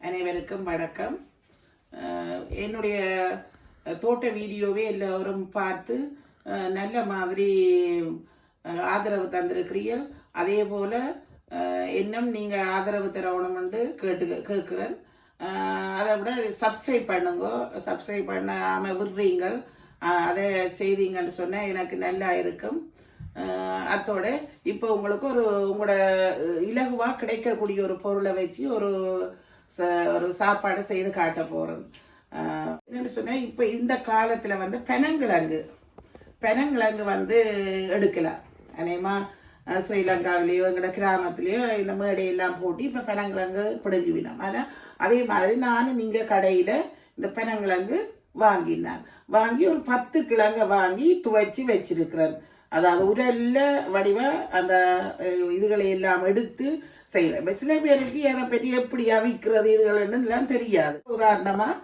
அனைவருக்கும் வணக்கம். என்னுடைய தோட்ட வீடியோவே எல்லோரும் பார்த்து நல்ல மாதிரி ஆதரவு தந்திருக்கிறீர்கள். அதே போல் இன்னும் நீங்கள் ஆதரவு தரணும்னு கேட்டு கேட்குறேன். அதை விட சப்ஸ்கிரைப் பண்ணுங்க. சப்ஸ்கிரைப் பண்ணாமல் விடுறீங்கள். அதை செய்தீங்கன்னு சொன்னால் எனக்கு நல்லா இருக்கும். அஹ் அத்தோட இப்போ உங்களுக்கு ஒரு உங்களோட இலகுவாக கிடைக்கக்கூடிய ஒரு பொருளை வச்சு ஒரு ச- ஒரு சாப்பாடு செய்து காட்ட போகிறோம் என்னென்னு சொன்னால் இப்போ இந்த காலத்தில் வந்து பெனங்கிழங்கு பெனங்கிழங்கு வந்து எடுக்கலாம் அநேகமாக ஸ்ரீலங்காவிலேயோ எங்களோட கிராமத்துலேயோ இந்த மேடையெல்லாம் போட்டு இப்போ பெனங்கிழங்கு பிடுங்கி விடும். ஆனால் அதே மாதிரி நானும் நீங்கள் கடையில் இந்த பெனங்கிழங்கு வாங்கினான் வாங்கி ஒரு பத்து கிழங்கை வாங்கி துவைச்சி வச்சிருக்கிறேன். அதாவது உரல்ல வடிவ அந்த இதுகளை எல்லாம் எடுத்து செய்கிறேன் சில பேருக்கு அதை பற்றி எப்படி அவிக்கிறது இதுகள்னு எல்லாம் தெரியாது. உதாரணமாக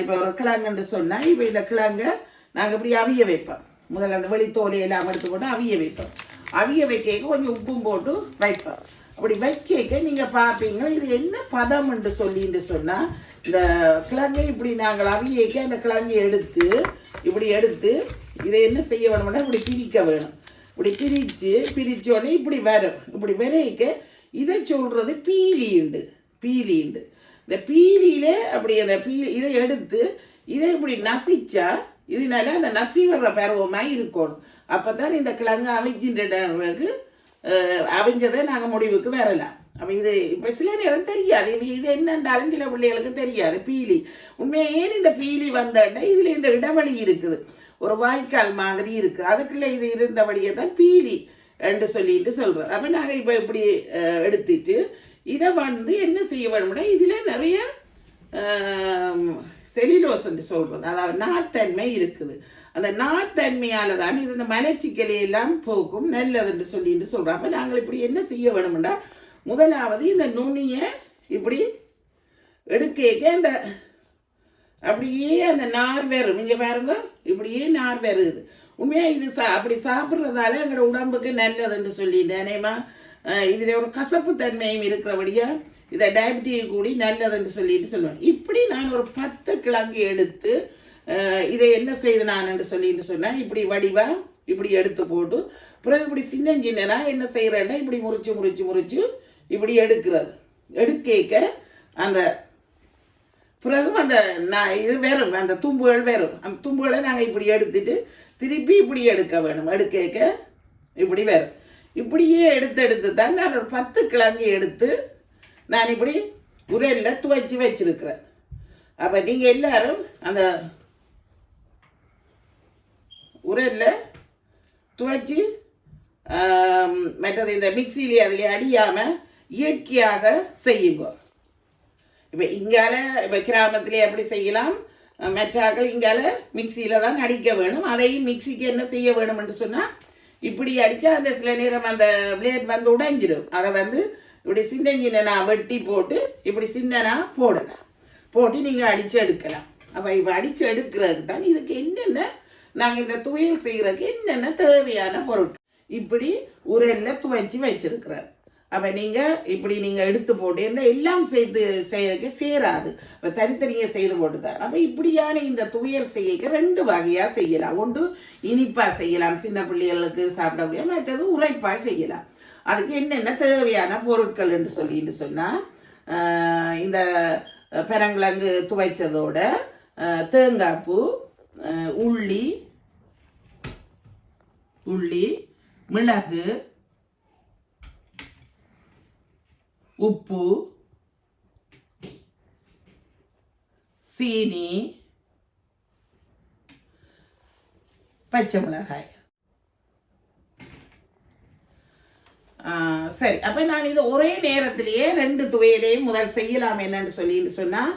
இப்போ ஒரு கிழங்குன்னு சொன்னால் இப்போ இந்த கிழங்கை நாங்கள் இப்படி அவிய வைப்போம். முதல்ல அந்த வெளித்தோலை எல்லாம் எடுத்து போட்டு அவிய வைப்போம். அவிய வைக்க கொஞ்சம் உப்பும் போட்டு வைப்போம். அப்படி வைக்க நீங்கள் பார்ப்பீங்க இது என்ன பதம் என்று சொல்லின்னு சொன்னால் இந்த கிழங்கை இப்படி நாங்கள் அவியக்க அந்த கிழங்கை எடுத்து இப்படி எடுத்து இதை என்ன செய்ய வேணும்னா இப்படி பிரிக்க வேணும். இப்படி பிரித்து பிரிச்ச உடனே இப்படி வரும். இப்படி விரைக்க இதை சொல்கிறது பீலியுண்டு பீலியுண்டு இந்த பீலியில் அப்படி அந்த பீ இதை எடுத்து இதை இப்படி நசிச்சா இதனால அந்த நசி வர்ற பருவமாக இருக்கணும். அப்போ தான் இந்த கிழங்கு அவிஞ்சின்றதுக்கு அவிஞ்சதை நாங்கள் முடிவுக்கு வரலாம். அப்போ இது இப்போ சில நேரம் தெரியாது. இது இது சில பிள்ளைகளுக்கு தெரியாது. பீலி. உண்மையாக ஏன் இந்த பீலி வந்தேன்னா இதில் இந்த இடைவெளி இருக்குது. ஒரு வாய்க்கால் மாதிரி இருக்குது அதுக்குள்ளே இது இருந்தபடியே தான் பீலி என்று சொல்லிட்டு சொல்கிறோம் அப்போ நாங்கள் இப்போ இப்படி எடுத்துட்டு இதை வந்து என்ன செய்ய வேணும்னா இதில் நிறைய செலிலோஸ் என்று சொல்கிறது அதாவது நார்த்தன்மை இருக்குது. அந்த நார்த்தன்மையால் தான் இது இந்த மலச்சிக்கலையெல்லாம் போக்கும் நல்லது என்று சொல்லிட்டு சொல்கிறோம் அப்போ நாங்கள் இப்படி என்ன செய்ய வேணும்னா முதலாவது இந்த நுனியை இப்படி எடுக்க அந்த அப்படியே அந்த நார் வேறு. இங்கே பாருங்க இப்படியே நார் வருது உண்மையாக இது சா அப்படி சாப்பிட்றதால எங்களோட உடம்புக்கு நல்லதுன்னு சொல்லிட்டு அநேகமா இதில் ஒரு கசப்பு தன்மையும் இருக்கிறபடியா இதை டயபிட்டிஸ் கூடி நல்லதுன்னு சொல்லிட்டு சொல்லுவேன். இப்படி நான் ஒரு பத்து கிழங்கு எடுத்து இதை என்ன செய்து நான் என்று சொல்லிட்டு சொன்னேன். இப்படி வடிவா இப்படி எடுத்து போட்டு பிறகு இப்படி சின்ன சின்னனா என்ன செய்கிறேன்னா இப்படி முறிச்சு முறிச்சு முறிச்சு இப்படி எடுக்கிறது. எடுக்க அந்த பிறகு அந்த நான் இது வரும் அந்த தும்புகள் வரும் அந்த தும்புகளை நாங்கள் இப்படி எடுத்துட்டு திருப்பி இப்படி எடுக்க வேணும். எடுக்க இப்படி வரும் இப்படியே எடுத்து எடுத்து தான் நான் ஒரு பத்து கிழங்கு எடுத்து நான் இப்படி உரலில் துவைச்சி வச்சிருக்கிறேன். அப்போ நீங்கள் எல்லாரும் அந்த உரலில் துவைச்சி மற்றது இந்த மிக்சியிலே அதில் அடியாமல் இயற்கையாக செய்யுங்க. இப்போ இங்கால இப்போ கிராமத்திலே எப்படி செய்யலாம். மெட்டாக்கள் இங்கால மிக்சியில் தான் அடிக்க வேணும். அதையும் மிக்சிக்கு என்ன செய்ய வேணும்னு சொன்னால் இப்படி அடித்தா அந்த சில நேரம் அந்த பிளேட் வந்து உடைஞ்சிடும் அதை வந்து இப்படி சின்ன சின்னனா வெட்டி போட்டு இப்படி சின்னனா போடலாம். போட்டு நீங்கள் அடித்து எடுக்கலாம். அப்போ இப்போ அடித்து எடுக்கிறதுக்கு தான் இதுக்கு என்னென்ன நாங்கள் இந்த துவையல் செய்கிறதுக்கு என்னென்ன தேவையான பொருட்கள்? இப்படி உரலில் துவைச்சி வச்சிருக்கிறார். அப்போ நீங்கள் இப்படி நீங்கள் எடுத்து போட்டு என்ன எல்லாம் செய்து செய்யறதுக்கு சேராது. இப்போ தனித்தனியாக செய்து போட்டுதான். அப்போ இப்படியான இந்த துவையல் செய்யக்க ரெண்டு வகையாக செய்யலாம். ஒன்று இனிப்பாக செய்யலாம். சின்ன பிள்ளைகளுக்கு சாப்பிட முடியாது மற்றது உரைப்பாக செய்யலாம். அதுக்கு என்னென்ன தேவையான பொருட்கள் என்று சொல்லின்னு சொன்னால் இந்த பெரங்கிழங்கு துவைச்சதோட தேங்காய்ப்பூ உள்ளி உள்ளி மிளகு உப்பு சீனி பச்சை மிளகாய். ஆ, சரி அப்போ நான் இது ஒரே நேரத்திலேயே ரெண்டு துவையிலையும் முதல் செய்யலாம் என்னன்னு சொல்லின்னு சொன்னால்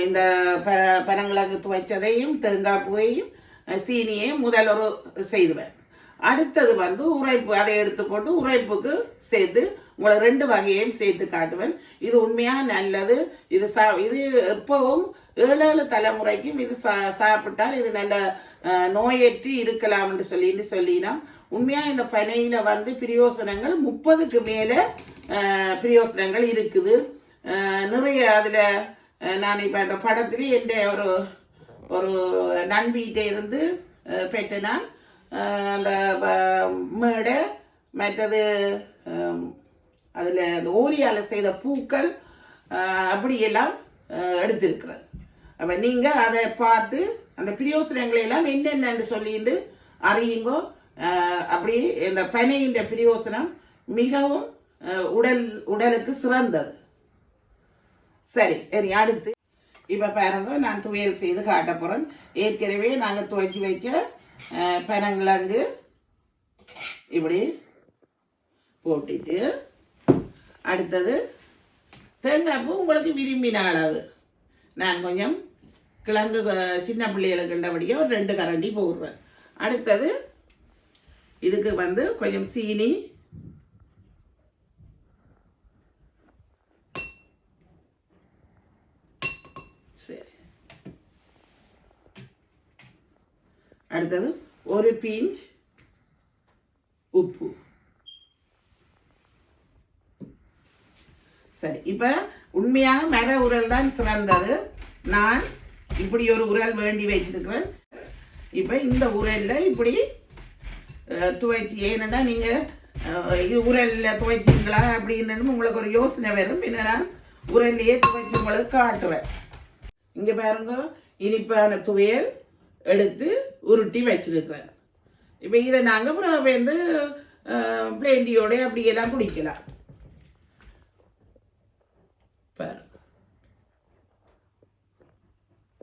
இந்த ப பனங்கிழங்கு துவைச்சதையும் தேங்காய் பூவையும் சீனியையும் முதல் ஒரு செய்துவேன். அடுத்தது வந்து உரைப்பு அதை எடுத்து போட்டு உரைப்புக்கு சேர்த்து உங்களை ரெண்டு வகையையும் சேர்த்து காட்டுவேன். இது உண்மையாக நல்லது. இது சா இது எப்பவும் ஏழு ஏழு தலைமுறைக்கும் இது சா சாப்பிட்டால் இது நல்ல நோயற்றி இருக்கலாம் என்று சொல்லின்னு சொல்லினா உண்மையாக இந்த பனையில் வந்து பிரயோசனங்கள் முப்பதுக்கு மேலே பிரயோசனங்கள் இருக்குது. நிறைய அதில் நான் இப்போ அந்த படத்துலேயே என்ற ஒரு ஒரு நண்பிகிட்டே இருந்து பெற்ற நான். அந்த மேடு மேடை மற்றது அதில் அந்த ஓரியால் செய்த பூக்கள் அப்படியெல்லாம் எடுத்திருக்கிறேன் அப்போ நீங்கள் அதை பார்த்து அந்த பிரியோசனங்களை எல்லாம் என்னென்னு சொல்லிட்டு அறியுங்கோ அப்படி இந்த பனையின்ற பிரியோசனம் மிகவும் உடல் உடலுக்கு சிறந்தது சரி சரி அடுத்து இப்போ பாருங்க நான் துவையல் செய்து காட்ட போகிறேன் ஏற்கனவே நாங்கள் துவைச்சி வைச்ச பனங்கிழங்கு இப்படி போட்டுட்டு அடுத்தது தேங்காய் பூ உங்களுக்கு விரும்பின அளவு. நான் கொஞ்சம் கிழங்கு சின்ன பிள்ளைகளுக்கு கண்டபடியே ஒரு ரெண்டு கரண்டி போடுறேன். அடுத்தது இதுக்கு வந்து கொஞ்சம் சீனி சரி அடுத்தது ஒரு பீஞ்ச் உப்பு. சரி இப்போ உண்மையாக மர உரல் தான் சிறந்தது. நான் இப்படி ஒரு உரல் வேண்டி வச்சிருக்கிறேன். இப்போ இந்த உரலில் இப்படி துவைச்சி ஏன்னா நீங்கள் இது உரலில் துவைச்சிங்களா அப்படின்னு உங்களுக்கு ஒரு யோசனை வரும். பின்ன நான் உரல்லையே துவைச்சி உங்களுக்கு காட்டுவேன் இங்கே பாருங்க இனிப்பான துவையல் எடுத்து உருட்டி வச்சிருக்கிறேன் இப்போ இதை நாங்கள் அப்புறம் வந்து பிளேண்டியோட அப்படியெல்லாம் குடிக்கலாம்.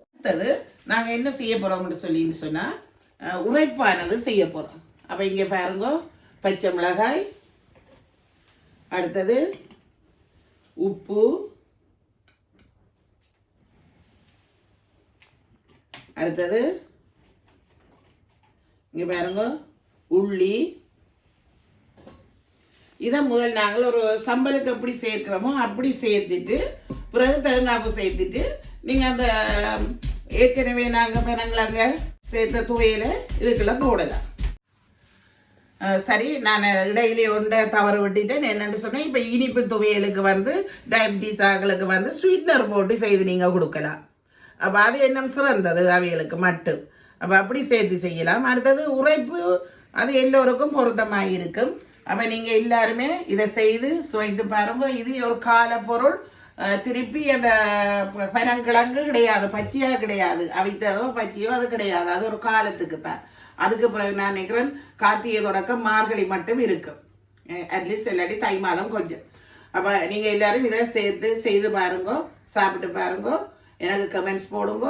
அடுத்தது நாங்கள் என்ன செய்ய போகிறோம்னு சொல்லின்னு சொன்னால் உரைப்பானது செய்ய போகிறோம் அப்போ இங்கே பாருங்க பச்சை மிளகாய் அடுத்தது உப்பு அடுத்தது இங்கே பாருங்க. உள்ளி. இதை முதல் நாங்கள் ஒரு சம்பலுக்கு எப்படி சேர்க்கிறோமோ அப்படி சேர்த்துட்டு பிறகு தேங்காப்பு சேர்த்துட்டு நீங்கள் அந்த ஏற்கனவே நாங்கள் அங்கே சேர்த்த துவையில் இதுக்குள்ள போடலாம். சரி நான் இடையிலே ஒன்றை தவறு விட்டுட்டேன். என்னென்னு சொன்னேன் இப்போ இனிப்பு துவையலுக்கு வந்து டயபிட்டிஸ் ஆகளுக்கு வந்து ஸ்வீட்னர் போட்டு செய்து நீங்கள் கொடுக்கலாம். அப்போ அது என்ன சிறந்தது? அவைகளுக்கு மட்டும். அப்போ அப்படி சேர்த்து செய்யலாம். அடுத்தது உரைப்பு அது எல்லோருக்கும் பொருத்தமாக இருக்கும் அப்போ நீங்கள் எல்லாருமே இதை செய்து சுவைத்து பாருங்க. இது ஒரு கால பொருள் திருப்பி அந்த ப- பனங்கிழங்கு கிடையாது பச்சையாக கிடையாது. அவித்ததோ பச்சையோ அது கிடையாது. அது ஒரு காலத்துக்கு தான் அதுக்கு பிறகு நான் நினைக்கிறேன் கார்த்திகை தொடக்கம் மார்கழி மட்டும் இருக்கும். அட்லீஸ்ட் இல்லாட்டி தை மாதம் கொஞ்சம். அப்போ நீங்கள் எல்லாரும் இதை சேர்த்து செய்து பாருங்க சாப்பிட்டு பாருங்க. எனக்கு கமெண்ட்ஸ் போடுங்க.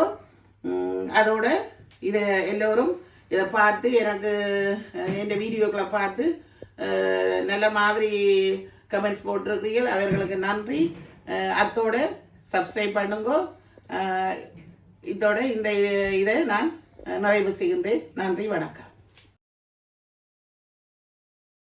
அதோட இதை எல்லோரும் இதை பார்த்து எனக்கு என் வீடியோக்களை பார்த்து நல்ல மாதிரி கமெண்ட்ஸ் போட்டிருக்கீர்கள் அவர்களுக்கு நன்றி. அஹ், அத்தோட சப்ஸ்கிரைப் பண்ணுங்க. இதோட இந்த இதை நான் நிறைவு செய்கின்றேன். நன்றி வணக்கம்.